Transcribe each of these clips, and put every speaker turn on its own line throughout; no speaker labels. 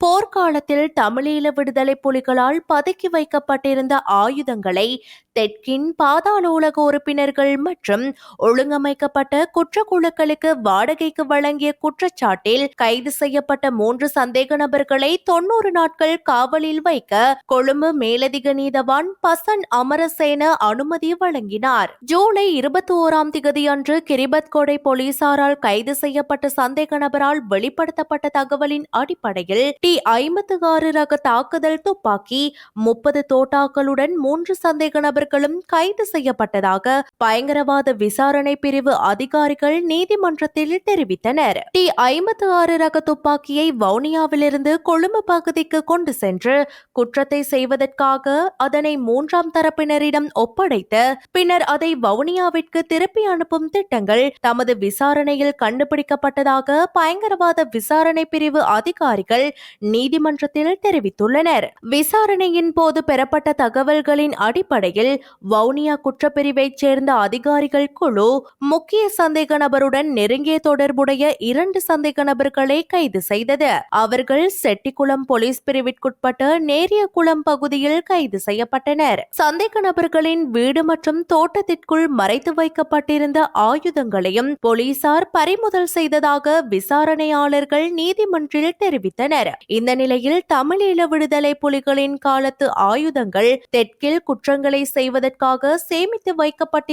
போர்க்காலத்தில் தமிழீழ விடுதலை புலிகளால் பதுக்கி வைக்கப்பட்டிருந்த ஆயுதங்களை தெற்கின் பாதாள உலக உறுப்பினர்கள் மற்றும் ஒழுங்கமைக்கப்பட்ட குற்றக்குழுக்களுக்கு வாடகைக்கு வழங்கிய குற்றச்சாட்டில் கைது செய்யப்பட்ட மூன்று சந்தேக நபர்களை தொன்னூறு நாட்கள் காவலில் வைக்க கொழும்பு மேலதிக நீதவான் பசன் அமரசேன அனுமதி வழங்கினார். ஜூலை இருபத்தி ஓராம் திகதி அன்று கிரிபத்கோடை போலீசாரால் கைது செய்யப்பட்ட சந்தேக நபரால் வெளிப்படுத்தப்பட்ட தகவலின் அடிப்படையில் டி ஐம்பத்து ஆறு ரக தாக்குதல் துப்பாக்கி முப்பது தோட்டாக்களுடன் மூன்று சந்தேக நபர்களும் கைது செய்யப்பட்டதாக பயங்கரவாத விசாரணை பிரிவு அதிகாரிகள் நீதிமன்றத்தில் தெரிவித்தனர். டி ஐம்பத்து ஆறு ரக துப்பாக்கியை வவுனியாவிலிருந்து கொழும்பு பகுதிக்கு கொண்டு சென்று குற்றத்தை செய்வதற்காக அதனை மூன்றாம் தரப்பினரிடம் ஒப்படைத்து பின்னர் அதை வவுனியாவிற்கு திருப்பி அனுப்பும் திட்டங்கள் தமது விசாரணையில் கண்டுபிடிக்கப்பட்டதாக பயங்கரவாத விசாரணை பிரிவு அதிகாரிகள் நீதிமன்றத்தில் தெரிவித்துள்ளனர். விசாரணையின் போது பெறப்பட்ட தகவல்களின் அடிப்படையில் வவுனியா குற்றப்பிரிவைச் சேர்ந்த அதிகாரிகள் குழு முக்கிய சந்தேக நபருடன் நெருங்கிய தொடர்புடைய இரண்டு சந்தேக நபர்களை கைது செய்தது. அவர்கள் செட்டிக்குளம் போலீஸ் பிரிவிற்குட்பட்ட நேரியகுளம் பகுதியில் கைது செய்யப்பட்டனர். சந்தேக நபர்களின் வீடு மற்றும் தோட்டத்திற்குள் மறைத்து வைக்கப்பட்டிருந்த ஆயுதங்களையும் போலீசார் பறிமுதல் செய்ததாக விசாரணையாளர்கள் நீதிமன்றில் தெரிவித்தனர். இந்த நிலையில் தமிழீழ விடுதலை புலிகளின் காலத்து ஆயுதங்கள் தெற்கில் குற்றங்களை செய்வதற்காக சேமித்து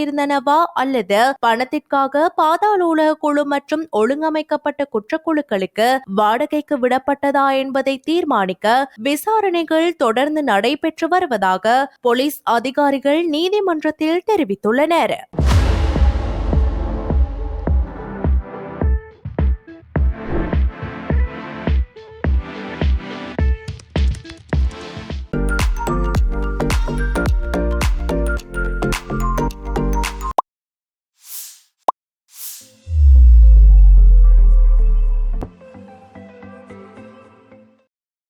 வைக்கப்பட்டிருந்தனவா அல்லது பணத்திற்காக பாதாள குழு மற்றும் ஒழுங்கமைக்கப்பட்ட குற்றக்குழுக்களுக்கு வாடகைக்கு விடப்பட்டதா என்பதை தீர்மானிக்க விசாரணைகள் தொடர்ந்து நடைபெற்று வருவதாக போலீஸ் அதிகாரிகள் நீதிமன்றத்தில் தெரிவித்துள்ளனர்.